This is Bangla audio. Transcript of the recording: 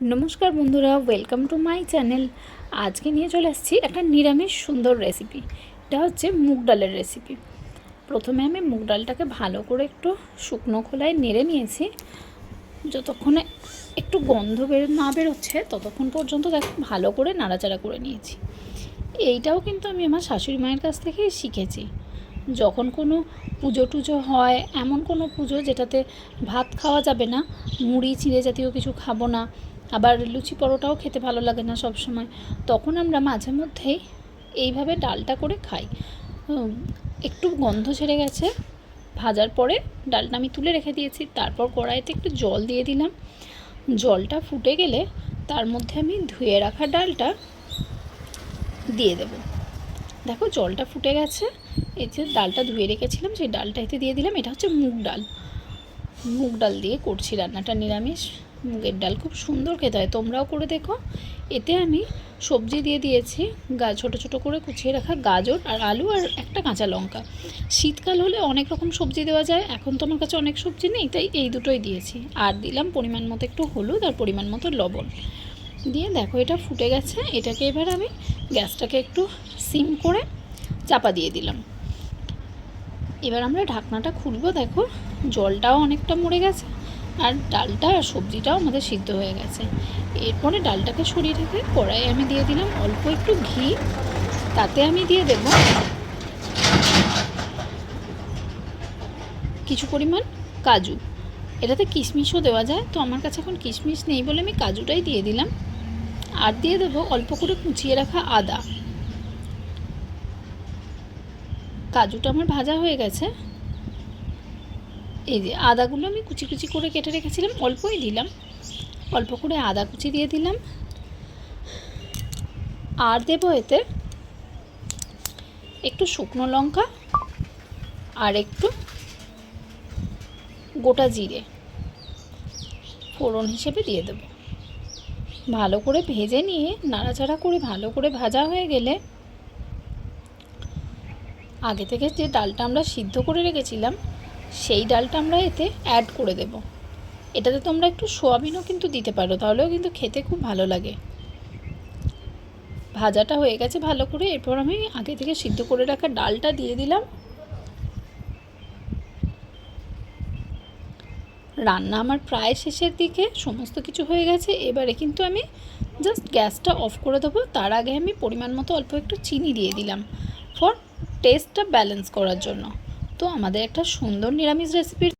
নমস্কার বন্ধুরা ওয়েলকাম টু মাই চ্যানেল আজকে নিয়ে চলে আসছি একটা নিরামিষ সুন্দর রেসিপি এটা হচ্ছে মুগ ডালের রেসিপি প্রথমে আমি মুগ ডালটাকে ভালো করে একটু শুকনো খোলায় নেড়ে নিয়েছি। যতক্ষণে একটু গন্ধ বের, না বেরোচ্ছে, ততক্ষণ পর্যন্ত দেখো ভালো করে নাড়াচাড়া করে নিয়েছি। এইটাও কিন্তু আমি আমার শাশুড়ি মায়ের কাছ থেকেই শিখেছি। যখন কোনো পুজো টুজো হয়, এমন কোনো পুজো যেটাতে ভাত খাওয়া যাবে না, মুড়ি, চিঁড়ে জাতীয় কিছু খাব না আবার লুচি পরোটাও খেতে ভালো লাগে না সব সময় তখন আমরা মাঝে মধ্যেই এইভাবে ডালটা করে খাই। একটু গন্ধ ছেড়ে গেছে, ভাজার পরে ডালটা আমি তুলে রেখে দিয়েছি, তারপর কড়াইতে একটু জল দিয়ে দিলাম। জলটা ফুটে গেলে তার মধ্যে আমি ধুয়ে রাখা ডালটা দিয়ে দেব। দেখো জলটা ফুটে গেছে, এই যে ডালটা ধুয়ে রেখেছিলাম, সেই ডালটা এতে দিয়ে দিলাম, এটা হচ্ছে মুগ ডাল। মুগ ডাল দিয়ে করছি রান্নাটা, নিরামিষ মুগের ডাল। খুব সুন্দর খেতে হয়, তোমরাও করে দেখো। এতে আমি সবজি দিয়ে দিয়েছি, গা, ছোটো ছোটো করে কুচিয়ে রাখা গাজর আর আলু আর একটা কাঁচা লঙ্কা। শীতকাল হলে অনেক রকম সবজি দেওয়া যায়, এখন তো আমার কাছে অনেক সবজি নেই, তাই এই দুটোই দিয়েছি। আর দিলাম পরিমাণ মতো একটু হলুদ আর পরিমাণ মতো লবণ। দিয়ে দেখো, এটা ফুটে গেছে, এটাকে এবার আমি গ্যাসটাকে একটু সিম করে চাপা দিয়ে দিলাম। এবার আমরা ঢাকনাটা খুলবো, দেখো। জলটাও অনেকটা মরে গেছে আর ডালটা আর সবজিটাও আমাদের সিদ্ধ হয়ে গেছে। এরপরে ডালটাকে সরিয়ে রেখে কড়াইয়ে আমি দিয়ে দিলাম অল্প একটু ঘি। তাতে আমি দিয়ে দেব কিছু পরিমাণ কাজু। এটাতে কিশমিশও দেওয়া যায়, তো আমার কাছে এখন কিশমিশ নেই বলে আমি কাজুটাই দিয়ে দিলাম। আর দিয়ে দেবো অল্প করে কুচিয়ে রাখা আদা। কাজুটা আমার ভাজা হয়ে গেছে। এই যে আদাগুলো আমি কুচি কুচি করে কেটে রেখেছিলাম, অল্পই দিলাম। অল্প করে আদা কুচি দিয়ে দিলাম। আর দেবো এতে একটু শুকনো লঙ্কা আর একটু গোটা জিরে। ফোড়ন হিসেবে দিয়ে দেবো। ভালো করে ভেজে নিয়ে, নাড়াচাড়া করে ভালো করে ভাজা হয়ে গেলে আগে থেকে যে ডালটা আমরা সিদ্ধ করে রেখেছিলাম, সেই ডালটা আমরা এতে অ্যাড করে দেব। এটাতে তোমরা একটু সোয়াবিনও কিন্তু দিতে পারো, তাহলেও কিন্তু খেতে খুব ভালো লাগে। ভাজাটা হয়ে গেছে ভালো করে, এরপর আমি আগে থেকে সিদ্ধ করে রাখা ডালটা দিয়ে দিলাম। রান্না আমার প্রায় শেষের দিকে, সমস্ত কিছু হয়ে গেছে, এবারে কিন্তু আমি জাস্ট গ্যাসটা অফ করে দেবো। তার আগে আমি পরিমাণ মতো অল্প একটু চিনি দিয়ে দিলাম। ফর টেস্টটা ব্যালেন্স করার জন্য। তো আমাদের একটা সুন্দর নিরামিষ রেসিপির